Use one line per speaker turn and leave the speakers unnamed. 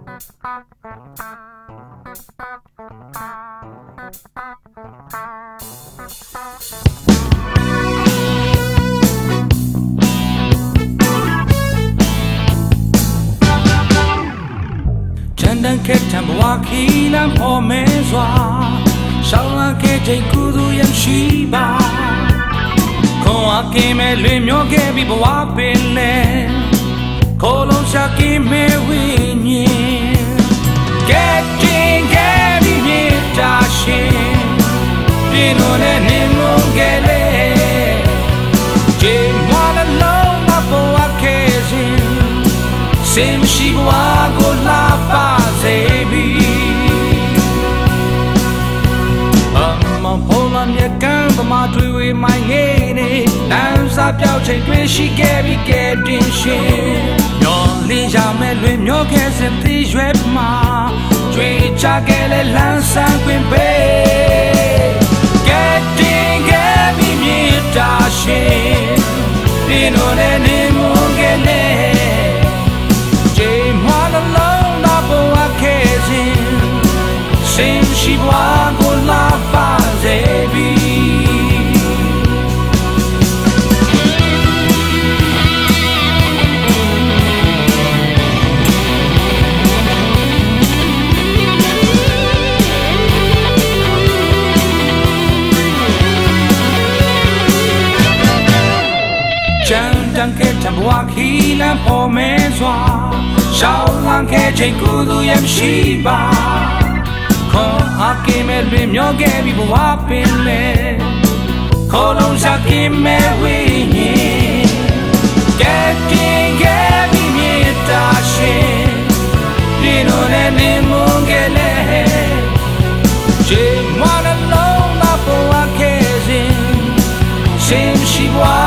ချန်တန်ခဲတံဘဝခီလမ်းပေါ်မဲစွာရှောင်းလာခဲ့ချိန်ကုသူရရှိပါခွန်အားကင်းမဲ့လွင်မျောခဲ့ပြီးဘဝပင်လဲခေါ်လုံးရှာကင်းမဲ့ဝိ င်းလို့နဲ့နေမုန်းခဲ့လေဂျေမလာလုံးမပေါ်ခဲ့စဉ်စင်ရှိဘဝကိုလာပါစေပြီအမပေါ်လာမြကံပမာတွေဝေမိုင်းငေးနေနန်းစားပြောက်ချိန် တာရှင်ဒီလိုနဲ့နေမုန်းခဲ့လေ Jay Malone na boa kezin Sim shi bwa တန်ကဲတံပွားခီလန်ပေါ်မဲစွာရှောင်းလန်ကဲချိန်ကူသူရဲ့ရှိပါခေါ်အကင်းမဲ့လွင်မြောခဲ့ပြီးဘဝပင်လေခေါ်လုံးရှာကင်းမဲ့ဝိညာဉ်ကဲကင်းခဲ့ပြီးမြေတာရှင်ဒီလိုနဲ့နေမုန်းခဲ့လေချိန်မနလုံးမပေါ်ခဲ့စဉ်ရှင်ရှိဘဝ